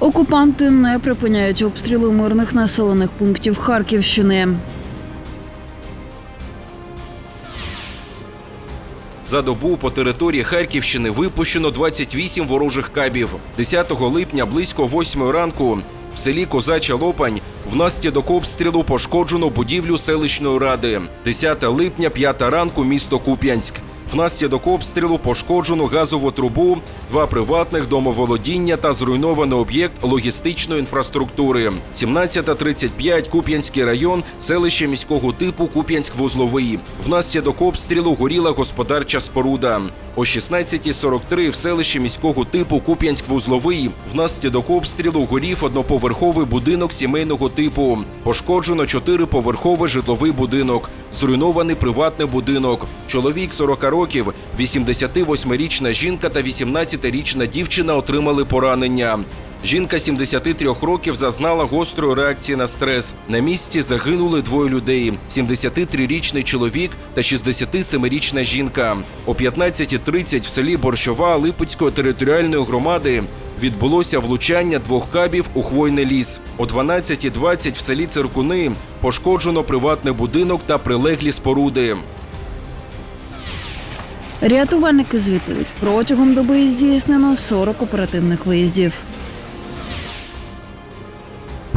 Окупанти не припиняють обстріли мирних населених пунктів Харківщини. За добу по території Харківщини випущено 28 ворожих кабів. 10 липня близько 8 ранку в селі Козача Лопань внаслідок обстрілу пошкоджено будівлю селищної ради. 10 липня, 5 ранку, місто Куп'янськ. Внаслідок обстрілу пошкоджено газову трубу, два приватних домоволодіння та зруйнований об'єкт логістичної інфраструктури. 17.35 Куп'янський район, селище міського типу Куп'янськ-Вузловий. Внаслідок обстрілу горіла господарча споруда. О 16.43 в селищі міського типу Куп'янськ-Вузловий внаслідок обстрілу горів одноповерховий будинок сімейного типу. Пошкоджено чотириповерховий житловий будинок, зруйнований приватний будинок. Чоловік 40 років, 88-річна жінка та 18-річна дівчина отримали поранення. Жінка 73 років зазнала гострої реакції на стрес. На місці загинули двоє людей: 73-річний чоловік та 67-річна жінка. О 15.30 в селі Борщова Липецької територіальної громади відбулося влучання двох кабів у хвойний ліс. О 12.20 в селі Циркуни пошкоджено приватний будинок та прилеглі споруди. Рятувальники звітують, протягом доби здійснено 40 оперативних виїздів.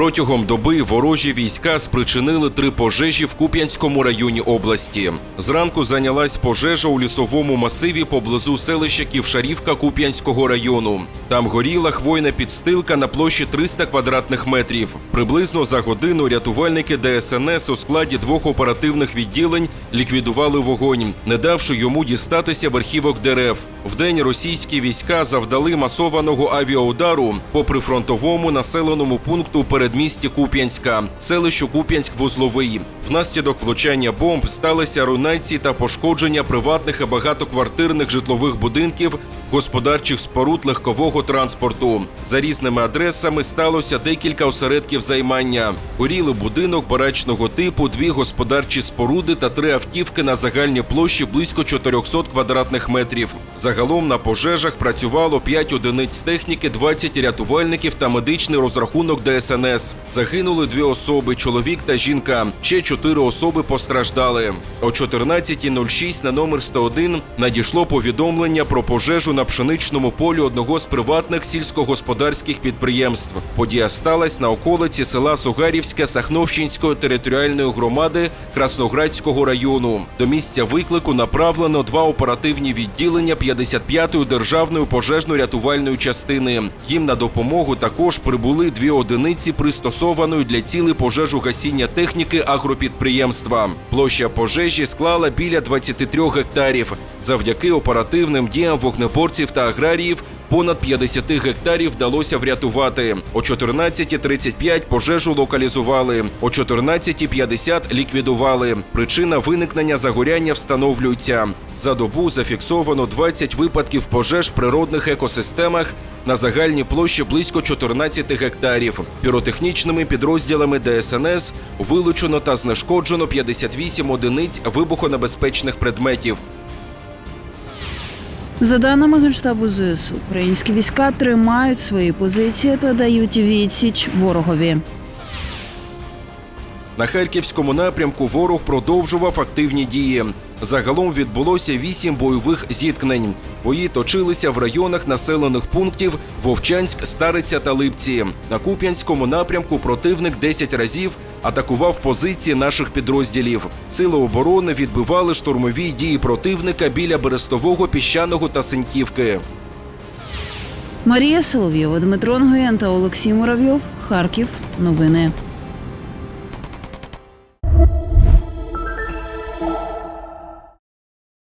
Протягом доби ворожі війська спричинили три пожежі в Куп'янському районі області. Зранку зайнялась пожежа у лісовому масиві поблизу селища Ківшарівка Куп'янського району. Там горіла хвойна підстилка на площі 300 квадратних метрів. Приблизно за годину рятувальники ДСНС у складі двох оперативних відділень ліквідували вогонь, не давши йому дістатися верхівок дерев. Вдень російські війська завдали масованого авіаудару по прифронтовому населеному пункту передмісті Куп'янська, селищу Куп'янськ-Вузловий. Внаслідок влучання бомб сталися руйнації та пошкодження приватних і багатоквартирних житлових будинків, господарчих споруд легкового транспорту. За різними адресами сталося декілька осередків займання. Горіли будинок барачного типу, дві господарчі споруди та три автівки на загальній площі близько 400 квадратних метрів. Загалом на пожежах працювало 5 одиниць техніки, 20 рятувальників та медичний розрахунок ДСНС. Загинули дві особи: чоловік та жінка. Ще чотири особи постраждали. О 14.06 на номер 101 надійшло повідомлення про пожежу на пшеничному полі одного з приватних сільськогосподарських підприємств. Подія сталася на околиці села Сугарівське Сахновщинської територіальної громади Красноградського району. До місця виклику направлено два оперативні відділення 55-ї державної пожежно-рятувальної частини. Їм на допомогу також прибули дві одиниці пристосованої для цілей пожежогасіння техніки агропідприємства. Площа пожежі склала біля 23 гектарів. Завдяки оперативним діям вогнеборців та аграріїв Понад 50 гектарів вдалося врятувати. О 14.35 пожежу локалізували. О 14.50 ліквідували. Причина виникнення загоряння встановлюється. За добу зафіксовано 20 випадків пожеж в природних екосистемах на загальній площі близько 14 гектарів. Піротехнічними підрозділами ДСНС вилучено та знешкоджено 58 одиниць вибухонебезпечних предметів. За даними Генштабу ЗСУ, українські війська тримають свої позиції та дають відсіч ворогові. На харківському напрямку ворог продовжував активні дії. Загалом відбулося вісім бойових зіткнень. Бої точилися в районах населених пунктів Вовчанськ, Стариця та Липці. На Куп'янському напрямку противник 10 разів атакував позиції наших підрозділів. Сили оборони відбивали штурмові дії противника біля Берестового, Піщаного та Синьківки. Марія Соловйова, Дмитро Нгоєн та Олексій Муравйов. Харків. Новини.